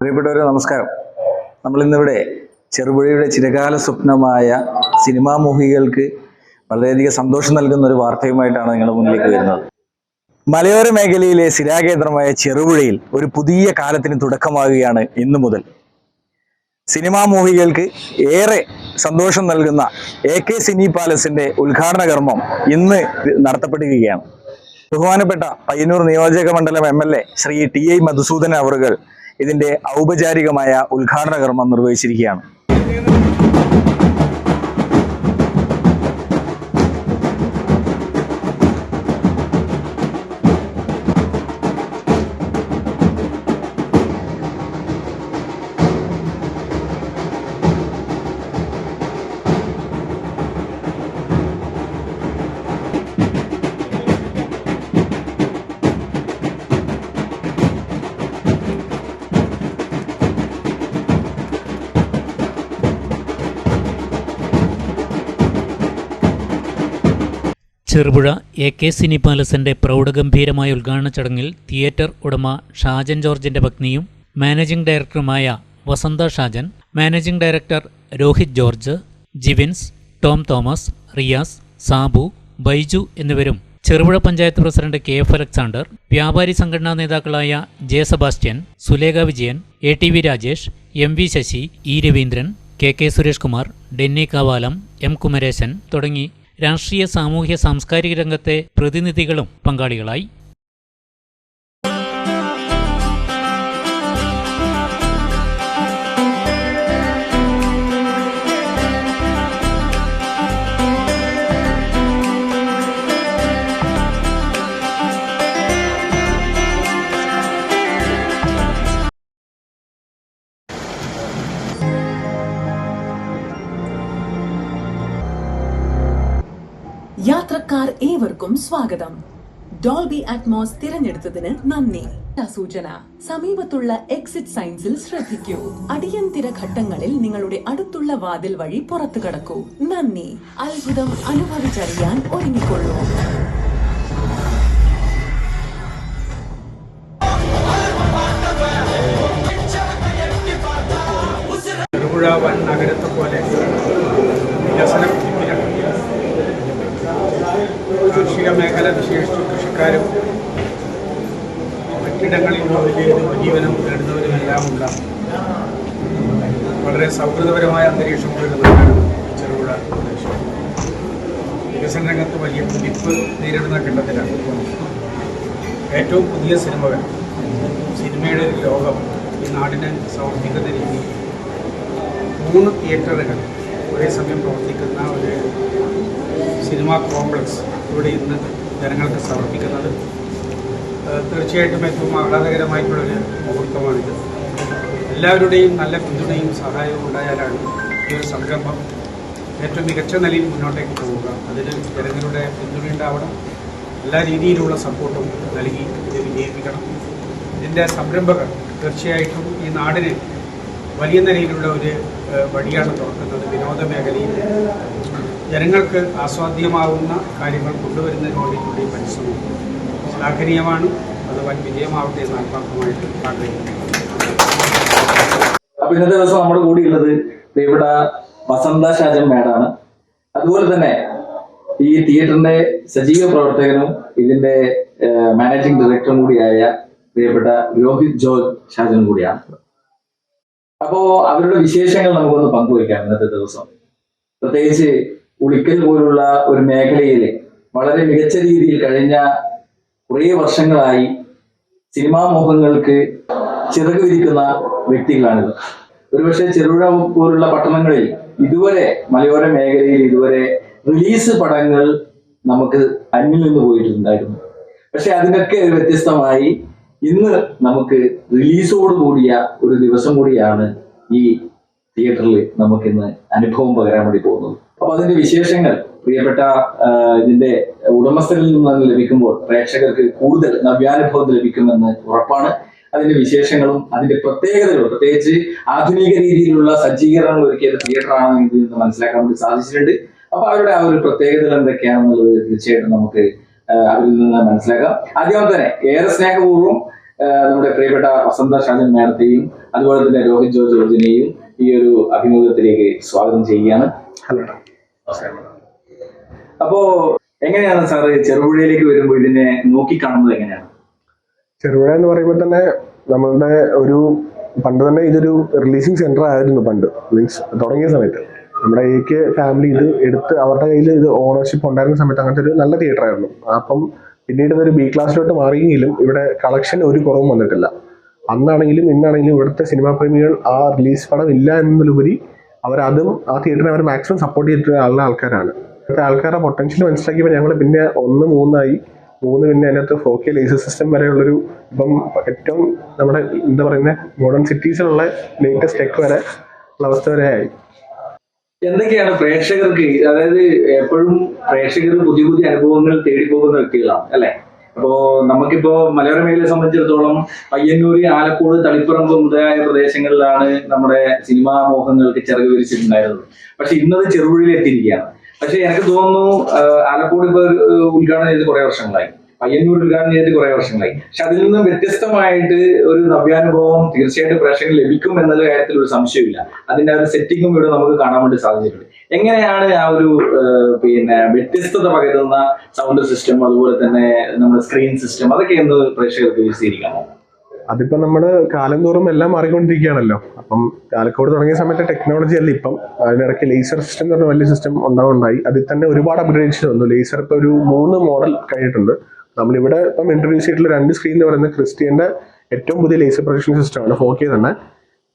പ്രിയപ്പെട്ടവരെ നമസ്കാരം. നമ്മൾ ഇന്നിവിടെ ചെറുപുഴയുടെ ചിരകാല സ്വപ്നമായ സിനിമാ മോഹികൾക്ക് വളരെയധികം സന്തോഷം നൽകുന്ന ഒരു വാർത്തയുമായിട്ടാണ് നിങ്ങളുടെ മുന്നിലേക്ക് വരുന്നത്. മലയോര മേഖലയിലെ സിരാകേന്ദ്രമായ ചെറുപുഴയിൽ ഒരു പുതിയ കാലത്തിന് തുടക്കമാകുകയാണ് ഇന്നു മുതൽ. സിനിമാ മോഹികൾക്ക് ഏറെ സന്തോഷം നൽകുന്ന എ കെ സിനി പാലസിന്റെ ഉദ്ഘാടന കർമ്മം ഇന്ന് നടത്തപ്പെടുകയാണ് ബഹുമാനപ്പെട്ട പയ്യന്നൂർ നിയോജക മണ്ഡലം M L A Shri T I Madhusudan അവറുകൾ ഇതിന്റെ ഔപചാരികമായ ഉദ്ഘാടന കർമ്മം നിർവഹിച്ചിരിക്കുകയാണ്. ചെറുപുഴ എ കെ സിനി പാലസിന്റെ പ്രൗഢഗംഭീരമായ ഉദ്ഘാടന ചടങ്ങിൽ തിയേറ്റർ ഉടമ ഷാജൻ ജോർജിന്റെ പത്നിയും മാനേജിംഗ് ഡയറക്ടറുമായ Vasantha Shajan managing director Rohit George Jivins Tom Thomas Riyas Sabu Baiju എന്നിവരും Cherupuzha panchayat president K F Alexander വ്യാപാരി സംഘടനാ നേതാക്കളായ J Sebastian Sulekha Vijayan A T V Rajesh M V Sasi E Raveendran K K Suresh Kumar Denny Kavalam M Kumaresan തുടങ്ങി രാഷ്ട്രീയ സാമൂഹ്യ സാംസ്കാരിക രംഗത്തെ പ്രതിനിധികളും പങ്കാളികളായി. സ്വാഗതം. ഡോൾബി അറ്റ്മോസ് തിരഞ്ഞെടുത്തതിന് നന്ദി. സൂചന സമീപത്തുള്ള എക്സിറ്റ് സൈൻസിൽ ശ്രദ്ധിക്കൂ. അടിയന്തിര ഘട്ടങ്ങളിൽ നിങ്ങളുടെ അടുത്തുള്ള വാതിൽ വഴി പുറത്തു കടക്കൂ. നന്ദി. അത്ഭുതം അനുഭവിച്ചറിയാൻ ഒരുങ്ങിക്കൊള്ളൂ. വൻ നഗരത്തെ പോലെ വികസന കുതിപ്പിലാണ് മേഖല വിശേഷിച്ച് കൃഷിക്കാരും മറ്റിടങ്ങളിൽ ചെയ്ത് ഉപജീവനം നേടുന്നവരുമെല്ലാം ഉള്ള വളരെ സൗഹൃദപരമായ അന്തരീക്ഷം നഗരമാണ് ചെറുപുഴ പ്രദേശം. വികസന രംഗത്ത് വലിയ കുതിപ്പ് നേരിടുന്ന ഘട്ടത്തിലാണ് ഏറ്റവും പുതിയ സിനിമകൾ സിനിമയുടെ ഒരു ലോകം ഈ നാടിനെ സമർപ്പിക്കുന്ന രീതിയിൽ മൂന്ന് തിയേറ്ററുകൾ ഒരേ സമയം പ്രവർത്തിക്കുന്ന ഒരു സിനിമാ കോംപ്ലക്സ് ഇവിടെ ഇന്ന് ജനങ്ങൾക്ക് സമർപ്പിക്കുന്നത്. തീർച്ചയായിട്ടും ഏറ്റവും ആഹ്ലാദകരമായിട്ടുള്ളൊരു മുഹൂർത്തമാണിത്. എല്ലാവരുടെയും നല്ല പിന്തുണയും സഹായവും ഉണ്ടായാലാണ് ഈ ഒരു സംരംഭം ഏറ്റവും മികച്ച നിലയിൽ മുന്നോട്ടേക്ക് പോവുക. അതിന് ജനങ്ങളുടെ പിന്തുണ ഉണ്ടാവണം. എല്ലാ രീതിയിലുള്ള സപ്പോർട്ടും നൽകി ഇത് വിജയിപ്പിക്കണം. ഇതിന്റെ സംരംഭകർ തീർച്ചയായിട്ടും ഈ നാടിന് വലിയ നിലയിലുള്ള ഒരു വഴിയാണ് തുറക്കുന്നത് വിനോദ മേഖലയിൽ. ജനങ്ങൾക്ക് ആസ്വാദ്യമാവുന്ന കാര്യങ്ങൾ കൊണ്ടുവരുന്നതിന് വേണ്ടിയിട്ടുള്ള പരിശ്രമം ശ്ലാഘനീയമാണ്. അത് വൻ വിജയമാവട്ടെ എന്ന് ആത്മാർത്ഥമായിട്ട് ആഗ്രഹിക്കുന്നു ഇന്നത്തെ ദിവസം നമ്മുടെ കൂടിയുള്ളത് ഇവിടെ വസന്ത ഷാജൻ മേഡാണ്. അതുപോലെ തന്നെ ഈ തിയേറ്ററിന്റെ സജീവ പ്രവർത്തകനും ഇതിന്റെ മാനേജിംഗ് ഡയറക്ടറും കൂടിയായ പ്രിയപ്പെട്ട രോഹിത് ജോൽ ഷാജൻ കൂടിയാണ്. അപ്പോ അവരുടെ വിശേഷങ്ങൾ നമുക്കൊന്ന് പങ്കുവയ്ക്കാം ഇന്നത്തെ ദിവസം. പ്രത്യേകിച്ച് ഉളിക്കൽ പോലുള്ള ഒരു മേഖലയിൽ വളരെ മികച്ച രീതിയിൽ കഴിഞ്ഞ കുറേ വർഷങ്ങളായി സിനിമാ മോഹങ്ങൾക്ക് ചിറക് വിരിക്കുന്ന വ്യക്തികളാണിത്. ഒരുപക്ഷെ ചെറുപുഴ പോലുള്ള പട്ടണങ്ങളിൽ ഇതുവരെ മലയോര മേഖലയിൽ ഇതുവരെ റിലീസ് പടങ്ങൾ നമുക്ക് അന്യം നിന്ന് പോയിട്ടുണ്ടായിരുന്നു. പക്ഷെ അതിനൊക്കെ വ്യത്യസ്തമായി ഇന്ന് നമുക്ക് റിലീസോട് കൂടിയ ഒരു ദിവസം കൂടിയാണ് ഈ തിയേറ്ററിൽ നമുക്കിന്ന് അനുഭവം പകരാൻ വേണ്ടി പോകുന്നത്. അപ്പൊ അതിന്റെ വിശേഷങ്ങൾ പ്രിയപ്പെട്ട ഇതിന്റെ ഉടമസ്ഥരിൽ നിന്ന് ലഭിക്കുമ്പോൾ പ്രേക്ഷകർക്ക് കൂടുതൽ നവ്യാനുഭവം ലഭിക്കുമെന്ന് ഉറപ്പാണ്. അതിന്റെ വിശേഷങ്ങളും അതിന്റെ പ്രത്യേകതകളും പ്രത്യേകിച്ച് ആധുനിക രീതിയിലുള്ള സജ്ജീകരണങ്ങൾ ഒരുക്കിയ തിയേറ്റർ ആണെന്ന് ഇതിൽ നിന്ന് മനസ്സിലാക്കാൻ വേണ്ടി സാധിച്ചിട്ടുണ്ട്. അപ്പൊ അവരുടെ ആ ഒരു പ്രത്യേകതകൾ എന്തൊക്കെയാണെന്നുള്ളത് തീർച്ചയായിട്ടും നമുക്ക് അതിൽ നിന്ന് മനസ്സിലാക്കാം. ആദ്യം തന്നെ ഏറെ സ്നേഹപൂർവം നമ്മുടെ പ്രിയപ്പെട്ട വസന്ത ഷാജൻ മേനത്തെയും അതുപോലെ തന്നെ രോഹിത് ജോർജ് ജോർജിനെയും ഈ ഒരു അഭിമുഖത്തിലേക്ക് സ്വാഗതം ചെയ്യുകയാണ്. ഹലോ. അപ്പോ എങ്ങനെയാണ് സാറ് ചെറുപുഴയിലേക്ക് വരുമ്പോൾ ഇതിനെ നോക്കിക്കാണുന്നത് എങ്ങനെയാണ്? ചെറുപുഴ എന്ന് പറയുമ്പോൾ തന്നെ നമ്മളുടെ ഒരു പണ്ട് തന്നെ ഇതൊരു റിലീസിങ് സെന്റർ ആയിരുന്നു പണ്ട്. മീൻസ് തുടങ്ങിയ സമയത്ത്. നമ്മുടെ എ കെ ഫാമിലി ഇത് എടുത്ത് അവരുടെ കയ്യിൽ ഇത് ഓണർഷിപ്പ് ഉണ്ടായിരുന്ന സമയത്ത് അങ്ങനത്തെ ഒരു നല്ല തിയേറ്റർ ആയിരുന്നു. അപ്പം പിന്നീട് ഇതൊരു ബി ക്ലാസ്സിലോട്ട് മാറിയെങ്കിലും ഇവിടെ കളക്ഷൻ ഒരു കുറവും വന്നിട്ടില്ല. അന്നാണെങ്കിലും ഇന്നാണെങ്കിലും ഇവിടുത്തെ സിനിമാ പ്രേമികൾ ആ റിലീസ് പടം ഇല്ല എന്നതിലുപരി അവരതും ആ തിയേറ്ററിനെ അവർ മാക്സിമം സപ്പോർട്ട് ചെയ്തിട്ടുള്ള ആൾക്കാരാണ്. ഇവിടുത്തെ ആൾക്കാരുടെ പൊട്ടൻഷ്യൽ മനസ്സിലാക്കിയപ്പോൾ ഞങ്ങൾ പിന്നെ ഒന്ന് മൂന്നായി. മൂന്ന് പിന്നെ അതിനകത്ത് ഫോർ കെ ലേസർ സിസ്റ്റം വരെയുള്ളൊരു ഇപ്പം ഏറ്റവും നമ്മുടെ എന്താ പറയുന്നത് മോഡേൺ സിറ്റീസിലുള്ള ലേറ്റസ്റ്റ് ടെക് വരെ ഉള്ള അവസ്ഥ വരെ ആയി. എന്തൊക്കെയാണ് പ്രേക്ഷകർക്ക് അതായത് എപ്പോഴും പ്രേക്ഷകർ പുതിയ പുതിയ അനുഭവങ്ങൾ തേടി പോകുന്ന വ്യക്തികളാണ് അല്ലെ? അപ്പോ നമുക്കിപ്പോ മലയോര മേഖലയെ സംബന്ധിച്ചിടത്തോളം പയ്യന്നൂര് ആലക്കോട് തളിപ്പറമ്പ് മുതലായ പ്രദേശങ്ങളിലാണ് നമ്മുടെ സിനിമാ മോഹങ്ങൾക്ക് ചിറക് വിരിച്ചിട്ടുണ്ടായിരുന്നത് പക്ഷെ ഇന്നത് ചെറുപുഴയിൽ എത്തിയിരിക്കുകയാണ് പക്ഷെ എനിക്ക് തോന്നുന്നു ആലപ്പുഴ ഇപ്പൊ ഉദ്ഘാടനം ചെയ്ത് കുറെ വർഷങ്ങളായി. ചെയ്ത് കുറെ വർഷങ്ങളായി. പക്ഷെ അതിൽ നിന്നും വ്യത്യസ്തമായിട്ട് ഒരു നവ്യാനുഭവം തീർച്ചയായിട്ടും പ്രേക്ഷകന് ലഭിക്കും എന്നുള്ള കാര്യത്തിൽ ഒരു സംശയമില്ല അതിന്റെ ഒരു സെറ്റിങ്ങും ഇവിടെ നമുക്ക് കാണാൻ വേണ്ടി സാധിച്ചിട്ടുണ്ട്. എങ്ങനെയാണ് ആ ഒരു പിന്നെ വ്യത്യസ്തത പകരുന്ന സൗണ്ട് സിസ്റ്റം അതുപോലെ തന്നെ നമ്മുടെ സ്ക്രീൻ സിസ്റ്റം അതൊക്കെ എന്ന് പ്രേക്ഷകർക്ക് വിശദീകരിക്കാമോ? അതിപ്പോ നമ്മൾ കാലം തോറും എല്ലാം മാറിക്കൊണ്ടിരിക്കുകയാണല്ലോ. അപ്പം കാലക്കോട് തുടങ്ങിയ സമയത്ത് ടെക്നോളജി അല്ല ഇപ്പം. അതിനിടയ്ക്ക് ലേസർ സിസ്റ്റം എന്ന് പറഞ്ഞ വലിയ സിസ്റ്റം ഉണ്ടാവുണ്ടായി അതിൽ തന്നെ ഒരുപാട് അപ്ഗ്രേഡ് വന്നു. ലേസർ ഇപ്പൊ ഒരു മൂന്ന് മോഡൽ കഴിഞ്ഞിട്ടുണ്ട്. നമ്മളിവിടെ ഇപ്പം ഇൻട്രൊഡ്യൂസ് ചെയ്തിട്ടുള്ള രണ്ട് സ്ക്രീൻ എന്ന് പറയുന്നത് ക്രിസ്റ്റിയന്റെ ഏറ്റവും പുതിയ ലേസർ പ്രൊജക്ഷൻ സിസ്റ്റമാണ് ഫോർ കെ തന്നെ.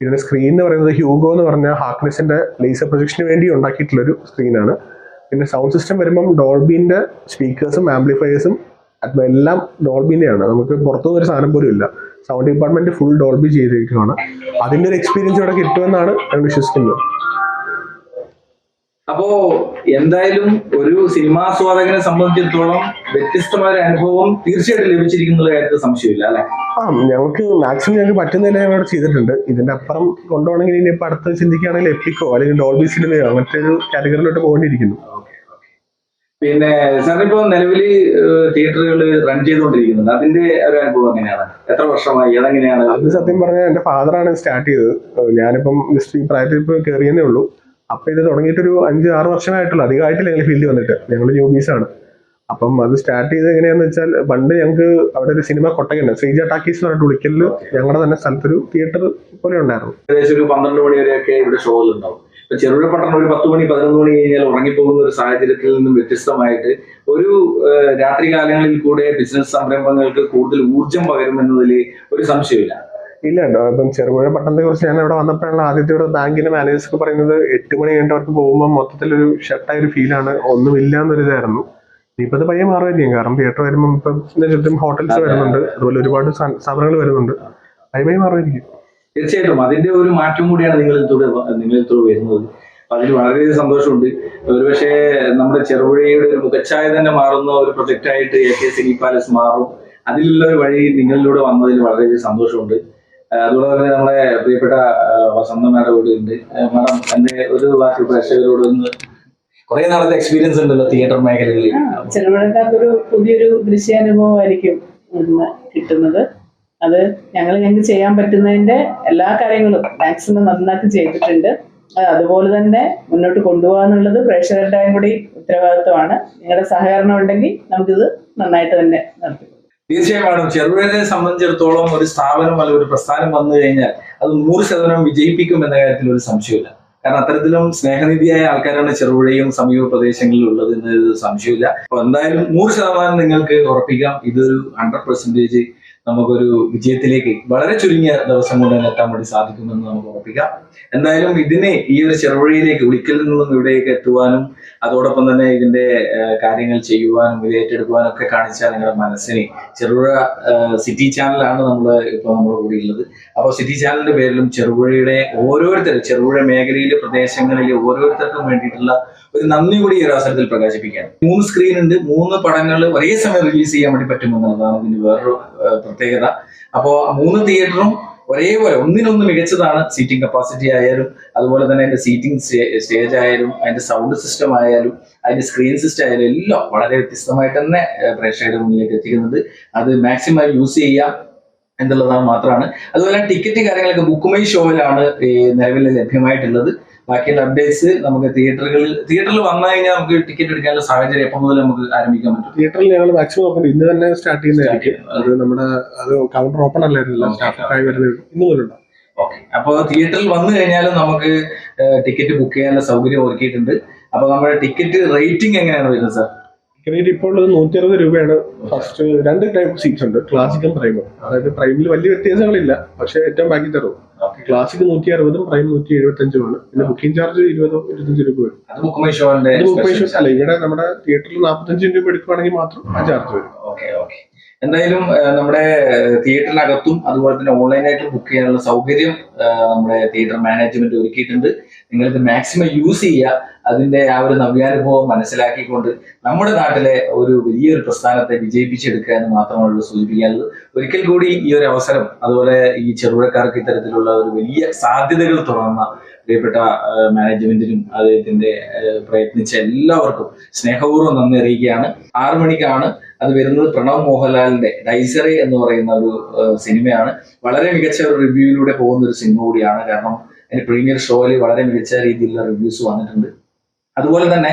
പിന്നെ സ്ക്രീൻ എന്ന് പറയുന്നത് ഹ്യൂഗോ എന്ന് പറഞ്ഞ ഹാർക്നെസിന്റെ ലേസർ പ്രൊജക്ഷന് വേണ്ടി ഉണ്ടാക്കിയിട്ടുള്ളൊരു സ്ക്രീനാണ് പിന്നെ സൗണ്ട് സിസ്റ്റം വരുമ്പം ഡോൾബീന്റെ സ്പീക്കേഴ്സും ആംപ്ലിഫയേഴ്സും എല്ലാം ആണ്. നമുക്ക് പുറത്തുനിന്ന് ഒരു സാധനം പോലും ഇല്ല. സൗണ്ട് ഡിപ്പാർട്ട്മെന്റ് ഫുൾ ഡോൾബി ചെയ്തിരിക്കുകയാണ് അതിന്റെ ഒരു എക്സ്പീരിയൻസ് ഇവിടെ കിട്ടുമെന്നാണ് ഞാൻ വിശ്വസിക്കുന്നത്. അപ്പോ എന്തായാലും ഒരു സിനിമാസ്വാദകനെ സംബന്ധിച്ചിടത്തോളം വ്യത്യസ്തമായ ഒരു അനുഭവം തീർച്ചയായിട്ടും ലഭിച്ചിരിക്കുന്ന കാര്യത്തിൽ സംശയമില്ല അല്ലെ? ആ ഞങ്ങൾക്ക് മാക്സിമം ഞങ്ങൾക്ക് പറ്റുന്നതിൽ ഞങ്ങൾ ചെയ്തിട്ടുണ്ട്. ഇതിന്റെ അപ്പുറം കൊണ്ടുപോകണമെങ്കിൽ ഇനി ഇപ്പൊ അടുത്ത് ചിന്തിക്കുകയാണെങ്കിൽ എപ്പിക്കോ അല്ലെങ്കിൽ ഡോൾബി സിനിമയോ അങ്ങനത്തെ ഒരു കാറ്റഗറിയിലോട്ട് പോകേണ്ടിയിരിക്കുന്നു. പിന്നെ സാറിനിപ്പോ നിലവിൽ തിയേറ്ററുകൾ റൺ ചെയ്തുകൊണ്ടിരിക്കുന്നുണ്ട്. അതിന്റെ ഒരു അനുഭവം എങ്ങനെയാണ്? എത്ര വർഷമായി? അതെങ്ങനെയാണ്? അത് സത്യം പറഞ്ഞാൽ എന്റെ ഫാദറാണ് സ്റ്റാർട്ട് ചെയ്തത്. ഞാനിപ്പം ജസ്റ്റ് ഈ പ്രായത്തിൽ ഇപ്പൊ കയറിയെന്നേ ഉള്ളൂ. അപ്പൊ ഇത് തുടങ്ങിയിട്ടൊരു അഞ്ച് ആറ് വർഷമായിട്ടുള്ള. അധികമായിട്ടില്ല ഞങ്ങൾ ഫീൽഡിൽ വന്നിട്ട്. ഞങ്ങൾ ന്യൂബീസ് ആണ്. അപ്പം അത് സ്റ്റാർട്ട് ചെയ്ത് എങ്ങനെയാന്ന് വെച്ചാൽ പണ്ട് ഞങ്ങൾക്ക് അവിടെ ഒരു സിനിമ കൊട്ടകുണ്ട് ശ്രീജ ടാക്കീസ് എന്ന് പറഞ്ഞിട്ട് വിളിക്കലിൽ ഞങ്ങളുടെ തന്നെ സ്ഥലത്തൊരു തിയേറ്റർ പോലെ ഉണ്ടായിരുന്നു. ഏകദേശം ഒരു പന്ത്രണ്ട് മണി വരെയൊക്കെ ഇവിടെ ഷോകൾ ഉണ്ടാവും. ഇപ്പൊ പട്ടണം ഒരു പത്ത് മണി പതിനൊന്ന് മണി കഴിഞ്ഞാൽ ഉറങ്ങിപ്പോകുന്ന ഒരു സാഹചര്യത്തിൽ നിന്നും വ്യത്യസ്തമായിട്ട് ഒരു രാത്രി കാലങ്ങളിൽ കൂടെ ബിസിനസ് സംരംഭങ്ങൾക്ക് കൂടുതൽ ഊർജം പകരുമെന്നതിൽ ഒരു സംശയമില്ല ഇല്ല കേട്ടോ ഇപ്പം ചെറുപുഴ പട്ടണത്തെ കുറിച്ച് ഞാൻ ഇവിടെ വന്നപ്പോഴാണ് ആദ്യത്തെ ഇവിടെ ബാങ്കിന്റെ മാനേജേഴ്സ് ഒക്കെ പറയുന്നത് എട്ട് മണി കഴിഞ്ഞിട്ട് അവർക്ക് പോകുമ്പോൾ മൊത്തത്തിൽ ഒരു ഷട്ടായ ഒരു ഫീലാണ് ഒന്നുമില്ല എന്നൊരു ഇതായിരുന്നു ഇനിയിപ്പോ അത് പയ്യെ മാറുമായിരിക്കും കാരണം തിയേറ്റർ വരുമ്പോൾ ഇപ്പം ചുറ്റും ഹോട്ടൽസ് വരുന്നുണ്ട്. അതുപോലെ ഒരുപാട് സ്ഥാപനങ്ങൾ വരുന്നുണ്ട്. പയ്യെ പയ്യെ മാറുമായിരിക്കും തീർച്ചയായിട്ടും. അതിന്റെ ഒരു മാറ്റം കൂടിയാണ് നിങ്ങൾ നിങ്ങളിൽ കൂടെ വരുന്നത്. അതിൽ വളരെയധികം സന്തോഷമുണ്ട്. ഒരുപക്ഷെ നമ്മുടെ ചെറുപുഴയുടെ ഒരു മുഖച്ഛായ തന്നെ മാറുന്ന ഒരു പ്രൊജക്റ്റ് ആയിട്ട് എ കെ സിനി പാലസ് മാറും. അതിലുള്ള ഒരു വഴി നിങ്ങളിലൂടെ വന്നതിൽ വളരെയധികം സന്തോഷമുണ്ട്. അതുപോലെ തന്നെ നമ്മുടെ പ്രിയപ്പെട്ട വസന്തമാരുടെ ഇവിടെ ഉണ്ട്. മാഡം എന്റെ ഒരു വാക്ക് പ്രേക്ഷകരോട് ഒന്ന് കുറെ നാളത്തെ എക്സ്പീരിയൻസ് ഉണ്ടല്ലോ തിയേറ്റർ മേഖലയിൽ ചെറുപുഴക്കാർക്കൊരു പുതിയൊരു ദൃശ്യാനുഭവമായിരിക്കും കിട്ടുന്നത്. അത് ഞങ്ങൾ ഞങ്ങൾക്ക് ചെയ്യാൻ പറ്റുന്നതിന്റെ എല്ലാ കാര്യങ്ങളും മാക്സിമം നന്നാക്കി ചെയ്തിട്ടുണ്ട്. അത് അതുപോലെ തന്നെ മുന്നോട്ട് കൊണ്ടുപോകാന്നുള്ളത് പ്രേക്ഷകരുടെയും കൂടി ഉത്തരവാദിത്വമാണ്. നിങ്ങളുടെ സഹകരണം ഉണ്ടെങ്കിൽ നമുക്കിത് നന്നായിട്ട് തന്നെ നടത്തി തീർച്ചയായും ചെറുപുഴയെ സംബന്ധിച്ചിടത്തോളം ഒരു സ്ഥാപനം അല്ലെങ്കിൽ ഒരു പ്രസ്ഥാനം വന്നു കഴിഞ്ഞാൽ അത് നൂറ് ശതമാനം വിജയിപ്പിക്കും എന്ന കാര്യത്തിൽ ഒരു സംശയമില്ല കാരണം അത്തരത്തിലും സ്നേഹനിധിയായ ആൾക്കാരാണ് ചെറുപുഴയും സമീപ പ്രദേശങ്ങളിൽ ഉള്ളത് എന്നൊരു സംശയമില്ല അപ്പൊ എന്തായാലും നൂറ് ശതമാനം നിങ്ങൾക്ക് ഉറപ്പിക്കാം. ഇതൊരു ഹൺഡ്രഡ് പെർസെന്റേജ് നമുക്കൊരു വിജയത്തിലേക്ക് വളരെ ചുരുങ്ങിയ ദിവസം കൊണ്ട് തന്നെ എത്താൻ വേണ്ടി സാധിക്കുമെന്ന് നമുക്ക് ഉറപ്പിക്കാം. എന്തായാലും ഇതിനെ ഈ ഒരു ചെറുപുഴയിലേക്ക് ഒരിക്കൽ നിന്നും ഇവിടേക്ക് എത്തുവാനും അതോടൊപ്പം തന്നെ ഇതിന്റെ കാര്യങ്ങൾ ചെയ്യുവാനും ഇത് ഏറ്റെടുക്കുവാനും ഒക്കെ കാണിച്ച നിങ്ങളുടെ മനസ്സിനെ ചെറുപുഴ സിറ്റി ചാനലാണ് നമ്മൾ ഇപ്പോൾ നമ്മുടെ കൂടെ ഉള്ളത്. അപ്പോൾ സിറ്റി ചാനലിന്റെ പേരിലും ചെറുപുഴയുടെ ഓരോരുത്തരും ചെറുപുഴ മേഖലയിലെ പ്രദേശങ്ങളിലെ ഓരോരുത്തർക്കും വേണ്ടിയിട്ടുള്ള ഒരു നന്ദി കൂടി ഈ അവസരത്തിൽ പ്രകാശിപ്പിക്കുകയാണ് മൂന്ന് സ്ക്രീൻ ഉണ്ട്. മൂന്ന് പടങ്ങൾ ഒരേ സമയം റിലീസ് ചെയ്യാൻ വേണ്ടി പറ്റുമെന്നുള്ളതാണ് ഇതിന്റെ വേറൊരു പ്രത്യേകത. അപ്പോൾ മൂന്ന് തിയേറ്ററും ഒരേപോലെ ഒന്നിനൊന്ന് മികച്ചതാണ്. സീറ്റിംഗ് കപ്പാസിറ്റി ആയാലും അതുപോലെ തന്നെ അതിന്റെ സീറ്റിംഗ് സ്റ്റേജ് ആയാലും അതിന്റെ സൗണ്ട് സിസ്റ്റം ആയാലും അതിന്റെ സ്ക്രീൻ സിസ്റ്റം ആയാലും എല്ലാം വളരെ വ്യത്യസ്തമായിട്ട് തന്നെ പ്രേക്ഷകരുടെ മുന്നിലേക്ക് എത്തിക്കുന്നത് അത് മാക്സിമം യൂസ് ചെയ്യാം എന്നുള്ളതാണ് മാത്രമാണ്. അതുപോലെ ടിക്കറ്റ് കാര്യങ്ങളൊക്കെ ബുക്ക് മൈ ഷോയിലാണ് നിലവിൽ ലഭ്യമായിട്ടുള്ളത്. ബാക്കിയുള്ള അപ്ഡേറ്റ്സ് നമുക്ക് തിയേറ്ററുകളിൽ തിയേറ്ററിൽ വന്നു കഴിഞ്ഞാൽ നമുക്ക് ടിക്കറ്റ് എടുക്കാനുള്ള സാഹചര്യം എപ്പോൾ മുതൽ നമുക്ക് ആരംഭിക്കാൻ പറ്റും? തിയേറ്ററിൽ ഞങ്ങൾ മാക്സിമം ഓപ്പൺ ഇന്ന് തന്നെ സ്റ്റാർട്ട് ചെയ്യുന്നതായിരിക്കും. അത് നമ്മുടെ അത് കൗണ്ടർ ഓപ്പൺ അല്ലായിരുന്നില്ല സ്റ്റാഫായി വരുന്നത്? ഇന്ന് മുതലുണ്ടാവും ഓക്കെ അപ്പോൾ തിയേറ്ററിൽ വന്നു കഴിഞ്ഞാലും നമുക്ക് ടിക്കറ്റ് ബുക്ക് ചെയ്യാനുള്ള സൗകര്യം ഒരുക്കിയിട്ടുണ്ട്. അപ്പോൾ നമ്മുടെ ടിക്കറ്റ് റേറ്റിംഗ് എങ്ങനെയാണ് വരുന്നത് സാർ ടിക്കറ്റ് ഇപ്പോൾ ഉള്ളത് നൂറ്റി അറുപത് രൂപയാണ് ഫസ്റ്റ് രണ്ട് ടൈപ്പ് സീറ്റ്സ് ഉണ്ട്. ക്ലാസിക്കും പ്രൈമും അതായത് പ്രൈമിൽ വലിയ വ്യത്യാസങ്ങളില്ല. പക്ഷേ ഏറ്റവും ബാക്കി തരും ക്ലാസിക് നൂറ്റി അറുപതും പ്രൈം നൂറ്റി എഴുപത്തി അഞ്ചുമാണ് പിന്നെ ബുക്കിംഗ് ചാർജ് ഇരുപതോ ഇരുപത്തഞ്ച് രൂപ വരും. അല്ല ഇവിടെ നമ്മുടെ തിയേറ്ററിൽ നാൽപ്പത്തഞ്ച് രൂപ എടുക്കുവാണെങ്കിൽ മാത്രം ആ ചാർജ് വരും. ഓക്കെ ഓക്കെ എന്തായാലും നമ്മുടെ തിയേറ്ററിനകത്തും അതുപോലെ തന്നെ ഓൺലൈനായിട്ട് ബുക്ക് ചെയ്യാനുള്ള സൗകര്യം നമ്മുടെ തിയേറ്റർ മാനേജ്മെന്റ് ഒരുക്കിയിട്ടുണ്ട്. നിങ്ങൾക്ക് മാക്സിമം യൂസ് ചെയ്യുക അതിന്റെ ആ ഒരു നവ്യാനുഭവം മനസ്സിലാക്കിക്കൊണ്ട് നമ്മുടെ നാട്ടിലെ ഒരു വലിയൊരു പ്രസ്ഥാനത്തെ വിജയിപ്പിച്ചെടുക്കുക എന്ന് മാത്രമാണ് സൂചിപ്പിക്കാനുള്ളത്. ഒരിക്കൽ കൂടി ഈ ഒരു അവസരം അതുപോലെ ഈ ചെറുപുഴക്കാർക്ക് ഇത്തരത്തിലുള്ള ഒരു വലിയ സാധ്യതകൾ തുറന്ന പ്രിയപ്പെട്ട മാനേജ്മെന്റിനും അദ്ദേഹത്തിന്റെ പ്രയത്നിച്ച എല്ലാവർക്കും സ്നേഹപൂർവം നന്ദി അറിയിക്കുകയാണ്. ആറു മണിക്കാണ് അത് വരുന്നത്. പ്രണവ് മോഹൻലാലിന്റെ ഡൈസറി എന്ന് പറയുന്ന ഒരു സിനിമയാണ്. വളരെ മികച്ച ഒരു റിവ്യൂയിലൂടെ പോകുന്ന ഒരു സിനിമ കൂടിയാണ്. കാരണം അതിന്റെ പ്രീമിയർ ഷോയിൽ വളരെ മികച്ച രീതിയിലുള്ള റിവ്യൂസ് വന്നിട്ടുണ്ട്. അതുപോലെ തന്നെ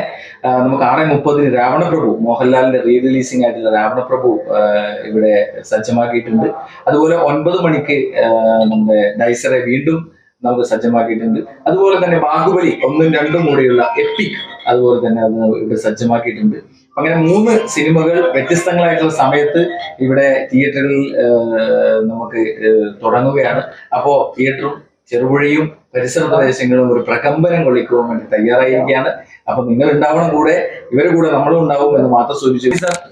നമുക്ക് ആറ് മുപ്പതിന് രാവണപ്രഭു മോഹൻലാലിന്റെ റീ റിലീസിംഗ് ആയിട്ടുള്ള രാവണപ്രഭു ഇവിടെ സജ്ജമാക്കിയിട്ടുണ്ട്. അതുപോലെ ഒൻപത് മണിക്ക് നമ്മുടെ ഡൈസറെ വീണ്ടും നമുക്ക് സജ്ജമാക്കിയിട്ടുണ്ട്. അതുപോലെ തന്നെ ബാഹുബലി ഒന്നും രണ്ടും കൂടിയുള്ള എപ്പിക് അതുപോലെ തന്നെ അത് ഇവിടെ സജ്ജമാക്കിയിട്ടുണ്ട്. അങ്ങനെ മൂന്ന് സിനിമകൾ വ്യത്യസ്തങ്ങളായിട്ടുള്ള സമയത്ത് ഇവിടെ തിയേറ്ററിൽ നമുക്ക് തുടങ്ങുകയാണ്. അപ്പോ തിയേറ്ററും ചെറുപുഴയും പരിസര പ്രദേശങ്ങളും ഒരു പ്രകമ്പനം കൊള്ളിക്കുവാൻ വേണ്ടി തയ്യാറായിരിക്കുകയാണ്. അപ്പൊ നിങ്ങൾ ഉണ്ടാവണം കൂടെ ഇവർ കൂടെ നമ്മളും ഉണ്ടാവും എന്ന് മാത്രം സൂചിപ്പിച്ചു.